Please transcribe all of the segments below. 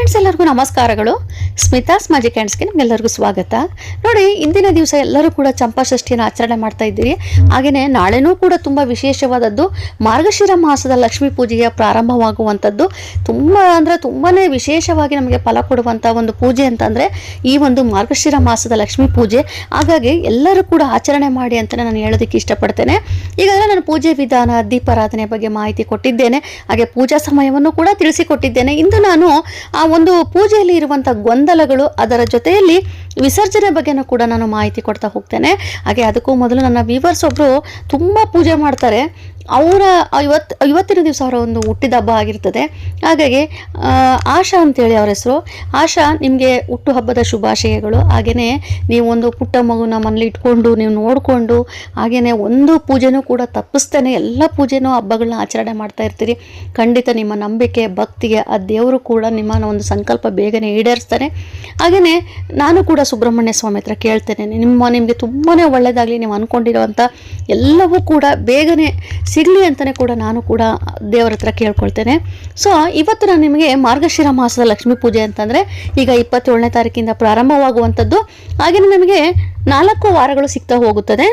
Friends ಎಲ್ಲರಿಗೂ ನಮಸ್ಕಾರಗಳು. Smitha's magic ಹ್ಯಾಂಡ್ಸ್ಗೆ ನಿಮ್ಗೆಲ್ಲರಿಗೂ ಸ್ವಾಗತ. ನೋಡಿ, ಇಂದಿನ ದಿವಸ ಎಲ್ಲರೂ ಕೂಡ ಚಂಪಾಷಷ್ಠಿಯನ್ನು ಆಚರಣೆ ಮಾಡ್ತಾ ಇದ್ದೀರಿ. ಹಾಗೆಯೇ ನಾಳೆನೂ ಕೂಡ ತುಂಬ ವಿಶೇಷವಾದದ್ದು ಮಾರ್ಗಶಿರ ಮಾಸದ ಲಕ್ಷ್ಮೀ ಪೂಜೆಯ ಪ್ರಾರಂಭವಾಗುವಂಥದ್ದು. ತುಂಬ ಅಂದರೆ ತುಂಬಾ ವಿಶೇಷವಾಗಿ ನಮಗೆ ಫಲ ಕೊಡುವಂಥ ಒಂದು ಪೂಜೆ ಅಂತಂದರೆ ಈ ಒಂದು ಮಾರ್ಗಶಿರ ಮಾಸದ ಲಕ್ಷ್ಮೀ ಪೂಜೆ. ಹಾಗಾಗಿ ಎಲ್ಲರೂ ಕೂಡ ಆಚರಣೆ ಮಾಡಿ ಅಂತಲೇ ನಾನು ಹೇಳೋದಕ್ಕೆ ಇಷ್ಟಪಡ್ತೇನೆ. ಈಗಾಗಲೇ ನಾನು ಪೂಜೆ ವಿಧಾನ, ದೀಪಾರಾಧನೆ ಬಗ್ಗೆ ಮಾಹಿತಿ ಕೊಟ್ಟಿದ್ದೇನೆ. ಹಾಗೆ ಪೂಜಾ ಸಮಯವನ್ನು ಕೂಡ ತಿಳಿಸಿಕೊಟ್ಟಿದ್ದೇನೆ. ಇಂದು ನಾನು ಆ ಒಂದು ಪೂಜೆಯಲ್ಲಿ ಇರುವಂಥ ಗೊಂದಲಗಳು ಅದರ ಜೊತೆಯಲ್ಲಿ ವಿಸರ್ಜನೆ ಬಗ್ಗೆನೂ ಕೂಡ ನಾನು ಮಾಹಿತಿ ಕೊಡ್ತಾ ಹೋಗ್ತೇನೆ. ಹಾಗೆ ಅದಕ್ಕೂ ಮೊದಲು ನನ್ನ ವ್ಯೂವರ್ಸ್ ಒಬ್ಬರು ತುಂಬ ಪೂಜೆ ಮಾಡ್ತಾರೆ. ಅವರ ಇವತ್ತು ಇವತ್ತಿನ ದಿವಸ ಅವರ ಒಂದು ಹುಟ್ಟಿದ ಹಬ್ಬ ಆಗಿರ್ತದೆ. ಹಾಗಾಗಿ ಆಶಾ ಅಂತೇಳಿ ಅವರ ಹೆಸರು. ಆಶಾ, ನಿಮಗೆ ಹುಟ್ಟುಹಬ್ಬದ ಶುಭಾಶಯಗಳು. ಹಾಗೆಯೇ ನೀವು ಒಂದು ಪುಟ್ಟ ಮಗುನ ಮನೇಲಿ ಇಟ್ಕೊಂಡು ನೀವು ನೋಡಿಕೊಂಡು ಹಾಗೆಯೇ ಒಂದು ಪೂಜೆನೂ ಕೂಡ ತಪ್ಪಿಸ್ತೇನೆ. ಎಲ್ಲ ಪೂಜೆನೂ ಹಬ್ಬಗಳನ್ನ ಆಚರಣೆ ಮಾಡ್ತಾ ಇರ್ತೀರಿ. ಖಂಡಿತ ನಿಮ್ಮ ನಂಬಿಕೆ, ಭಕ್ತಿಗೆ ಆ ದೇವರು ಕೂಡ ನಿಮ್ಮನ್ನು ಒಂದು ಸಂಕಲ್ಪ ಬೇಗನೆ ಈಡೇರಿಸ್ತಾರೆ. ಹಾಗೆಯೇ ನಾನು ಕೂಡ ಸುಬ್ರಹ್ಮಣ್ಯ ಸ್ವಾಮಿ ಹತ್ರ ಕೇಳ್ತೇನೆ, ನಿಮ್ಮ ನಿಮಗೆ ತುಂಬಾ ಒಳ್ಳೆಯದಾಗಲಿ ನೀವು ಅಂದ್ಕೊಂಡಿರೋವಂಥ ಎಲ್ಲವೂ ಕೂಡ ಬೇಗನೆ ಸಿಗಲಿ ಅಂತಲೇ ಕೂಡ ನಾನು ಕೂಡ ದೇವರ ಹತ್ರ ಕೇಳ್ಕೊಳ್ತೇನೆ. ಸೊ ಇವತ್ತು ನಾನು ನಿಮಗೆ ಮಾರ್ಗಶಿರ ಮಾಸದ ಲಕ್ಷ್ಮೀ ಪೂಜೆ ಅಂತಂದರೆ ಈಗ ಇಪ್ಪತ್ತೇಳನೇ ತಾರೀಕಿಂದ ಪ್ರಾರಂಭವಾಗುವಂಥದ್ದು. ಹಾಗೆಯೇ ನಮಗೆ ನಾಲ್ಕು ವಾರಗಳು ಸಿಗ್ತಾ ಹೋಗುತ್ತದೆ.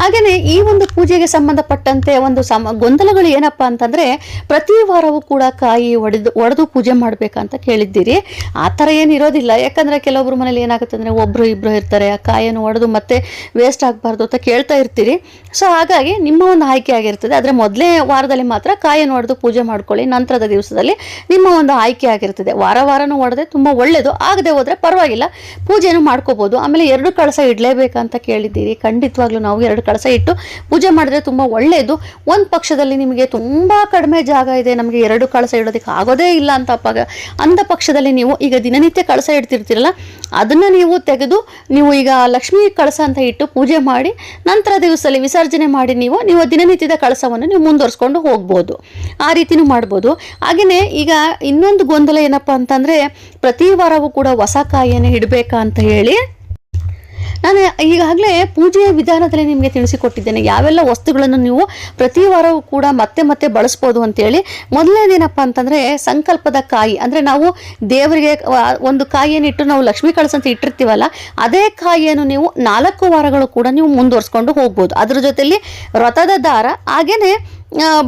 ಹಾಗೆಯೇ ಈ ಒಂದು ಪೂಜೆಗೆ ಸಂಬಂಧಪಟ್ಟಂತೆ ಒಂದು ಸಮ ಗೊಂದಲಗಳು ಏನಪ್ಪ ಅಂತಂದರೆ ಪ್ರತಿ ವಾರವೂ ಕೂಡ ಕಾಯಿ ಒಡೆದು ಒಡೆದು ಪೂಜೆ ಮಾಡಬೇಕಂತ ಕೇಳಿದ್ದೀರಿ. ಆ ಥರ ಏನು ಇರೋದಿಲ್ಲ. ಯಾಕಂದರೆ ಕೆಲವೊಬ್ರು ಮನೇಲಿ ಏನಾಗುತ್ತೆ ಅಂದರೆ ಒಬ್ಬರು ಇಬ್ಬರು ಇರ್ತಾರೆ, ಆ ಕಾಯನ್ನು ಒಡೆದು ಮತ್ತೆ ವೇಸ್ಟ್ ಆಗಬಾರ್ದು ಅಂತ ಕೇಳ್ತಾ ಇರ್ತೀರಿ. ಸೊ ಹಾಗಾಗಿ ನಿಮ್ಮ ಒಂದು ಆಯ್ಕೆ ಆಗಿರ್ತದೆ. ಆದರೆ ಮೊದಲೇ ವಾರದಲ್ಲಿ ಮಾತ್ರ ಕಾಯನ್ನು ಒಡೆದು ಪೂಜೆ ಮಾಡ್ಕೊಳ್ಳಿ. ನಂತರದ ದಿವಸದಲ್ಲಿ ನಿಮ್ಮ ಒಂದು ಆಯ್ಕೆ ಆಗಿರ್ತದೆ. ವಾರ ವಾರನೂ ಒಡೆದೆ ತುಂಬ ಒಳ್ಳೆಯದು ಆಗದೆ ಹೋದರೆ ಪರವಾಗಿಲ್ಲ. ಪೂಜೆನೂ ಮಾಡ್ಕೋಬೋದು. ಆಮೇಲೆ ಎರಡು ಕಳಸ ಇಡಲೇಬೇಕಂತ ಕೇಳಿದ್ದೀರಿ. ಖಂಡಿತವಾಗ್ಲೂ ನಾವು ಎರಡು ಕಳಸ ಇಟ್ಟು ಪೂಜೆ ಮಾಡಿದ್ರೆ ತುಂಬ ಒಳ್ಳೆಯದು ಒಂದು ಪಕ್ಷದಲ್ಲಿ ನಿಮಗೆ ತುಂಬ ಕಡಿಮೆ ಜಾಗ ಇದೆ, ನಮಗೆ ಎರಡು ಕಳಸ ಇಡೋದಕ್ಕೆ ಆಗೋದೇ ಇಲ್ಲ ಅಂತ ಅಪ್ಪಾಗ. ಅಂಥ ಪಕ್ಷದಲ್ಲಿ ನೀವು ಈಗ ದಿನನಿತ್ಯ ಕಳಸ ಇಡ್ತಿರ್ತೀರಲ್ಲ, ಅದನ್ನು ನೀವು ತೆಗೆದು ನೀವು ಈಗ ಲಕ್ಷ್ಮೀ ಕಳಸ ಅಂತ ಇಟ್ಟು ಪೂಜೆ ಮಾಡಿ, ನಂತರ ದಿವಸದಲ್ಲಿ ವಿಸರ್ಜನೆ ಮಾಡಿ ನೀವು ನೀವು ದಿನನಿತ್ಯದ ಕಳಸವನ್ನು ನೀವು ಮುಂದುವರಿಸ್ಕೊಂಡು ಹೋಗ್ಬೋದು. ಆ ರೀತಿನೂ ಮಾಡ್ಬೋದು. ಹಾಗೆಯೇ ಈಗ ಇನ್ನೊಂದು ಗೊಂದಲ ಏನಪ್ಪ ಅಂತಂದರೆ, ಪ್ರತಿ ವಾರವೂ ಕೂಡ ಹೊಸ ಕಾಯಿಯನ್ನು ಇಡಬೇಕಾ ಅಂತ ಹೇಳಿ ನಾನು ಈಗಾಗಲೇ ಪೂಜೆಯ ವಿಧಾನದಲ್ಲಿ ನಿಮಗೆ ತಿಳಿಸಿಕೊಟ್ಟಿದ್ದೇನೆ. ಯಾವೆಲ್ಲ ವಸ್ತುಗಳನ್ನು ನೀವು ಪ್ರತಿ ವಾರವೂ ಕೂಡ ಮತ್ತೆ ಮತ್ತೆ ಬಳಸ್ಬೋದು ಅಂತೇಳಿ. ಮೊದಲನೇದೇನಪ್ಪ ಅಂತಂದರೆ ಸಂಕಲ್ಪದ ಕಾಯಿ. ಅಂದರೆ ನಾವು ದೇವರಿಗೆ ಒಂದು ಕಾಯಿಯನ್ನು ಇಟ್ಟು ನಾವು ಲಕ್ಷ್ಮೀ ಕಳಸ ಅಂತ ಇಟ್ಟಿರ್ತೀವಲ್ಲ, ಅದೇ ಕಾಯಿಯನ್ನು ನೀವು ನಾಲ್ಕು ವಾರಗಳು ಕೂಡ ನೀವು ಮುಂದುವರಿಸ್ಕೊಂಡು ಹೋಗ್ಬೋದು. ಅದ್ರ ಜೊತೆಯಲ್ಲಿ ವ್ರತದ ದಾರ ಹಾಗೆಯೇ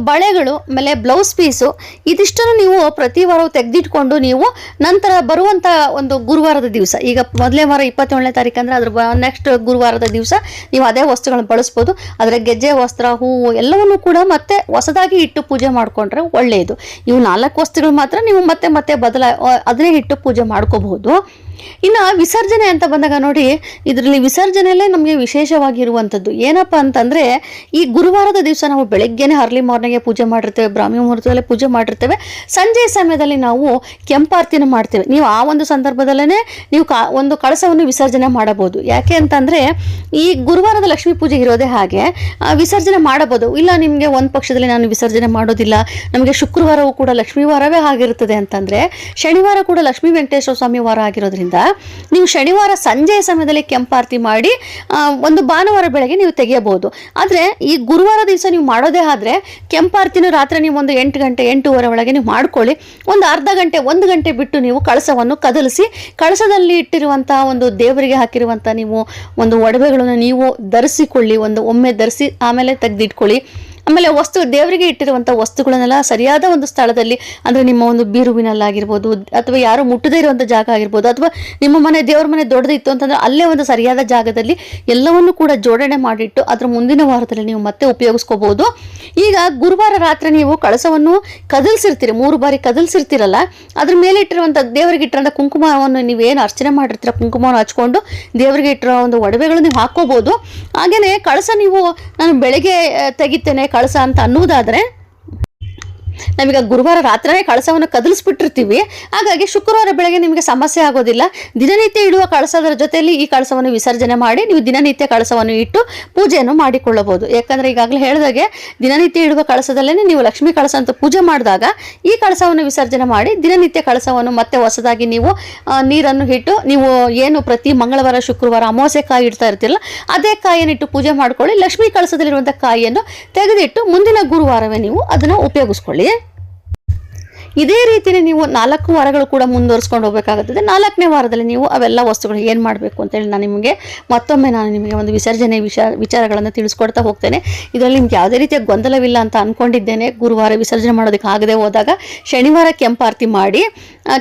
ಬಳೆಗಳು, ಆಮೇಲೆ ಬ್ಲೌಸ್ ಪೀಸು ಇದಿಷ್ಟನ್ನು ನೀವು ಪ್ರತಿ ವಾರವೂ ತೆಗೆದಿಟ್ಕೊಂಡು ನೀವು ನಂತರ ಬರುವಂಥ ಒಂದು ಗುರುವಾರದ ದಿವಸ, ಈಗ ಮೊದಲೇ ವಾರ ಇಪ್ಪತ್ತೇಳನೇ ತಾರೀಕು ಅಂದರೆ ಅದ್ರ ನೆಕ್ಸ್ಟ್ ಗುರುವಾರದ ದಿವಸ ನೀವು ಅದೇ ವಸ್ತುಗಳನ್ನ ಬಳಸ್ಬೋದು. ಆದರೆ ಗೆಜ್ಜೆ, ವಸ್ತ್ರ, ಹೂವು ಎಲ್ಲವನ್ನೂ ಕೂಡ ಮತ್ತೆ ಹೊಸದಾಗಿ ಇಟ್ಟು ಪೂಜೆ ಮಾಡಿಕೊಂಡ್ರೆ ಒಳ್ಳೆಯದು. ಇವು ನಾಲ್ಕು ವಸ್ತುಗಳು ಮಾತ್ರ ನೀವು ಮತ್ತೆ ಮತ್ತೆ ಬದಲ ಅದನ್ನೇ ಇಟ್ಟು ಪೂಜೆ ಮಾಡ್ಕೋಬಹುದು. ಇನ್ನು ವಿಸರ್ಜನೆ ಅಂತ ಬಂದಾಗ ನೋಡಿ, ಇದರಲ್ಲಿ ವಿಸರ್ಜನೆಯಲ್ಲೇ ನಮಗೆ ವಿಶೇಷವಾಗಿರುವಂಥದ್ದು. ಏನಪ್ಪ ಅಂತಂದರೆ, ಈ ಗುರುವಾರದ ದಿವಸ ನಾವು ಬೆಳಗ್ಗೆನೇ ಅರ್ಲಿ ಮಾರ್ನಿಂಗ್ಗೆ ಪೂಜೆ ಮಾಡಿರ್ತೇವೆ, ಬ್ರಾಹ್ಮಿ ಮುಹೂರ್ತದಲ್ಲೇ ಪೂಜೆ ಮಾಡಿರ್ತೇವೆ. ಸಂಜೆ ಸಮಯದಲ್ಲಿ ನಾವು ಕೆಂಪಾರ್ತಿನ ಮಾಡ್ತೇವೆ. ನೀವು ಆ ಒಂದು ಸಂದರ್ಭದಲ್ಲೇ ನೀವು ಕಾ, ಒಂದು ಕಳಸವನ್ನು ವಿಸರ್ಜನೆ ಮಾಡಬಹುದು. ಯಾಕೆ ಅಂತಂದರೆ, ಈ ಗುರುವಾರದ ಲಕ್ಷ್ಮೀ ಪೂಜೆ ಇರೋದೇ ಹಾಗೆ ವಿಸರ್ಜನೆ ಮಾಡಬಹುದು. ಇಲ್ಲ ನಿಮಗೆ ಒಂದು ಪಕ್ಷದಲ್ಲಿ ನಾನು ವಿಸರ್ಜನೆ ಮಾಡೋದಿಲ್ಲ, ನಮಗೆ ಶುಕ್ರವಾರವೂ ಕೂಡ ಲಕ್ಷ್ಮೀ ವಾರವೇ ಆಗಿರುತ್ತದೆ ಅಂತಂದರೆ, ಶನಿವಾರ ಕೂಡ ಲಕ್ಷ್ಮೀ ವೆಂಕಟೇಶ್ವರ ಸ್ವಾಮಿ ವಾರ ಆಗಿರೋದ್ರಿಂದ ನೀವು ಶನಿವಾರ ಸಂಜೆಯ ಸಮಯದಲ್ಲಿ ಕೆಂಪಾರತಿ ಮಾಡಿ ಒಂದು ಭಾನುವಾರ ಬೆಳಗ್ಗೆ ನೀವು ತೆಗೆಯಬಹುದು. ಆದರೆ ಈ ಗುರುವಾರ ದಿವಸ ನೀವು ಮಾಡೋದೇ ಆದರೆ ಕೆಂಪಾರತಿನ ರಾತ್ರಿ ನೀವು ಒಂದು ಎಂಟು ಗಂಟೆ, ಎಂಟೂವರೆ ಒಳಗೆ ನೀವು ಮಾಡ್ಕೊಳ್ಳಿ. ಒಂದು ಅರ್ಧ ಗಂಟೆ, ಒಂದು ಗಂಟೆ ಬಿಟ್ಟು ನೀವು ಕಳಸವನ್ನು ಕದಲಿಸಿ, ಕಳಸದಲ್ಲಿ ಇಟ್ಟಿರುವಂಥ ಒಂದು ದೇವರಿಗೆ ಹಾಕಿರುವಂಥ ನೀವು ಒಂದು ಒಡವೆಗಳನ್ನು ನೀವು ಧರಿಸಿಕೊಳ್ಳಿ, ಒಂದು ಒಮ್ಮೆ ಧರಿಸಿ ಆಮೇಲೆ ತೆಗೆದಿಟ್ಕೊಳ್ಳಿ. ಆಮೇಲೆ ವಸ್ತು, ದೇವರಿಗೆ ಇಟ್ಟಿರುವಂಥ ವಸ್ತುಗಳನ್ನೆಲ್ಲ ಸರಿಯಾದ ಒಂದು ಸ್ಥಳದಲ್ಲಿ, ಅಂದರೆ ನಿಮ್ಮ ಒಂದು ಬೀರುವಿನಲ್ಲಾಗಿರ್ಬೋದು, ಅಥವಾ ಯಾರು ಮುಟ್ಟದೇ ಇರುವಂಥ ಜಾಗ ಆಗಿರ್ಬೋದು, ಅಥವಾ ನಿಮ್ಮ ಮನೆ, ದೇವ್ರ ಮನೆ ದೊಡ್ಡದಿತ್ತು ಅಂತಂದರೆ ಅಲ್ಲೇ ಒಂದು ಸರಿಯಾದ ಜಾಗದಲ್ಲಿ ಎಲ್ಲವನ್ನು ಕೂಡ ಜೋಡಣೆ ಮಾಡಿಟ್ಟು ಅದರ ಮುಂದಿನ ವಾರದಲ್ಲಿ ನೀವು ಮತ್ತೆ ಉಪಯೋಗಿಸ್ಕೋಬೋದು ಈಗ ಗುರುವಾರ ರಾತ್ರಿ ನೀವು ಕಳಸವನ್ನು ಕದಲ್ಸಿರ್ತೀರಿ, ಮೂರು ಬಾರಿ ಕದಲ್ಸಿರ್ತೀರಲ್ಲ, ಅದ್ರ ಮೇಲೆ ಇಟ್ಟಿರುವಂಥ ದೇವರಿಗೆ ಇಟ್ಟಿರೋಂಥ ಕುಂಕುಮವನ್ನು ಏನು ಅರ್ಚನೆ ಮಾಡಿರ್ತೀರ ಕುಂಕುಮವನ್ನು ಹಚ್ಕೊಂಡು ದೇವರಿಗೆ ಇಟ್ಟಿರೋ ಒಂದು ಒಡವೆಗಳು ನೀವು ಹಾಕ್ಕೋಬೋದು ಹಾಗೆಯೇ ಕಳಸ ನೀವು, ನಾನು ಬೆಳಗ್ಗೆ ತೆಗಿತೇನೆ ಕಳಸ ಅಂತ ಅನ್ನುವುದಾದರೆ ನಾವೀಗ ಗುರುವಾರ ರಾತ್ರಿನೇ ಕಳಸವನ್ನು ಕದಲಿಸ್ಬಿಟ್ಟಿರ್ತೀವಿ. ಹಾಗಾಗಿ ಶುಕ್ರವಾರ ಬೆಳಗ್ಗೆ ನಿಮಗೆ ಸಮಸ್ಯೆ ಆಗೋದಿಲ್ಲ. ದಿನನಿತ್ಯ ಇಡುವ ಕಳಸದ ಜೊತೆಯಲ್ಲಿ ಈ ಕಳಸವನ್ನು ವಿಸರ್ಜನೆ ಮಾಡಿ ನೀವು ದಿನನಿತ್ಯ ಕಳಸವನ್ನು ಇಟ್ಟು ಪೂಜೆಯನ್ನು ಮಾಡಿಕೊಳ್ಳಬಹುದು. ಯಾಕಂದರೆ ಈಗಾಗಲೇ ಹೇಳಿದಾಗೆ ದಿನನಿತ್ಯ ಇಡುವ ಕಳಸದಲ್ಲೇ ನೀವು ಲಕ್ಷ್ಮೀ ಕಳಸ ಅಂತ ಪೂಜೆ ಮಾಡಿದಾಗ ಈ ಕಳಸವನ್ನು ವಿಸರ್ಜನೆ ಮಾಡಿ ದಿನನಿತ್ಯ ಕಳಸವನ್ನು ಮತ್ತೆ ಹೊಸದಾಗಿ ನೀವು ನೀರನ್ನು ಇಟ್ಟು ನೀವು ಏನು ಪ್ರತಿ ಮಂಗಳವಾರ, ಶುಕ್ರವಾರ ಅಮಾವಾಸ್ಯೆ ಕಾಯಿ ಇಡ್ತಾ ಇರ್ತಿಲ್ಲ ಅದೇ ಕಾಯಿಯನ್ನು ಇಟ್ಟು ಪೂಜೆ ಮಾಡ್ಕೊಳ್ಳಿ. ಲಕ್ಷ್ಮೀ ಕಳಸದಲ್ಲಿರುವಂಥ ಕಾಯಿಯನ್ನು ತೆಗೆದಿಟ್ಟು ಮುಂದಿನ ಗುರುವಾರವೇ ನೀವು ಅದನ್ನು ಉಪಯೋಗಿಸ್ಕೊಳ್ಳಿ. ಇದೇ ರೀತಿಯೇ ನೀವು ನಾಲ್ಕು ವಾರಗಳು ಕೂಡ ಮುಂದುವರಿಸ್ಕೊಂಡು ಹೋಗಬೇಕಾಗುತ್ತದೆ. ನಾಲ್ಕನೇ ವಾರದಲ್ಲಿ ನೀವು ಅವೆಲ್ಲ ವಸ್ತುಗಳು ಏನು ಮಾಡಬೇಕು ಅಂತೇಳಿ ನಾನು ನಿಮಗೆ ಮತ್ತೊಮ್ಮೆ ನಾನು ನಿಮಗೆ ಒಂದು ವಿಸರ್ಜನೆ ವಿಷ ವಿಚಾರಗಳನ್ನು ತಿಳಿಸ್ಕೊಡ್ತಾ ಹೋಗ್ತೇನೆ. ಇದರಲ್ಲಿ ನಿಮ್ಗೆ ಯಾವುದೇ ರೀತಿಯ ಗೊಂದಲವಿಲ್ಲ ಅಂತ ಅಂದ್ಕೊಂಡಿದ್ದೇನೆ ಗುರುವಾರ ವಿಸರ್ಜನೆ ಮಾಡೋದಕ್ಕೆ ಆಗದೆ ಹೋದಾಗ ಶನಿವಾರ ಕೆಂಪಾರತಿ ಮಾಡಿ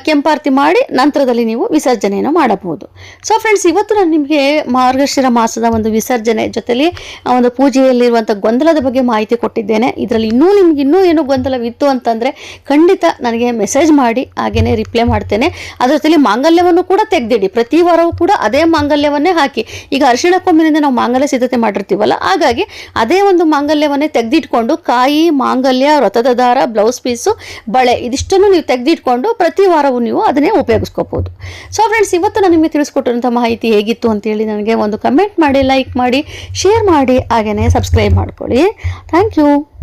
ಕೆಂಪಾರ್ತಿ ಮಾಡಿ ನಂತರದಲ್ಲಿ ನೀವು ವಿಸರ್ಜನೆಯನ್ನು ಮಾಡಬಹುದು. ಸೊ ಫ್ರೆಂಡ್ಸ್ ಇವತ್ತು ನಾನು ನಿಮಗೆ ಮಾರ್ಗಶಿರ ಮಾಸದ ಒಂದು ವಿಸರ್ಜನೆ ಜೊತೆಲಿ ಒಂದು ಪೂಜೆಯಲ್ಲಿರುವಂಥ ಗೊಂದಲದ ಬಗ್ಗೆ ಮಾಹಿತಿ ಕೊಟ್ಟಿದ್ದೇನೆ. ಇದರಲ್ಲಿ ಇನ್ನೂ ನಿಮ್ಗೆ ಇನ್ನೂ ಏನು ಗೊಂದಲವಿತ್ತು ಅಂತಂದರೆ ಖಂಡಿತ ನನಗೆ ಮೆಸೇಜ್ ಮಾಡಿ ಹಾಗೆಯೇ ರಿಪ್ಲೈ ಮಾಡ್ತೇನೆ. ಅದ್ರ ಜೊತೆಲಿ ಮಾಂಗಲ್ಯವನ್ನು ಕೂಡ ತೆಗೆದಿಡಿ. ಪ್ರತಿ ವಾರವೂ ಕೂಡ ಅದೇ ಮಾಂಗಲ್ಯವನ್ನೇ ಹಾಕಿ. ಈಗ ಅರಿಶಿಣಕ್ಕೊಮ್ಮಿನಿಂದ ನಾವು ಮಾಂಗಲ್ಯ ಸಿದ್ಧತೆ ಮಾಡಿರ್ತೀವಲ್ಲ, ಹಾಗಾಗಿ ಅದೇ ಒಂದು ಮಾಂಗಲ್ಯವನ್ನೇ ತೆಗೆದಿಟ್ಕೊಂಡು ಕಾಯಿ, ಮಾಂಗಲ್ಯ ವ್ರತದ ದಾರ ಬ್ಲೌಸ್ ಪೀಸು ಬಳೆ, ಇದಿಷ್ಟನ್ನು ನೀವು ತೆಗೆದಿಟ್ಕೊಂಡು ಪ್ರತಿ ವಾರವೂ ನೀವು ಅದನ್ನೇ ಉಪಯೋಗಿಸ್ಕೋಬಹುದು ಸೊ ಫ್ರೆಂಡ್ಸ್ ಇವತ್ತು ನಾನು ನಿಮಗೆ ತಿಳಿಸ್ಕೊಟ್ಟಿರುವಂಥ ಮಾಹಿತಿ ಹೇಗಿತ್ತು ಅಂತೇಳಿ ನನಗೆ ಒಂದು ಕಮೆಂಟ್ ಮಾಡಿ ಲೈಕ್ ಮಾಡಿ ಶೇರ್ ಮಾಡಿ ಹಾಗೆಯೇ ಸಬ್ಸ್ಕ್ರೈಬ್ ಮಾಡ್ಕೊಳ್ಳಿ. Thank you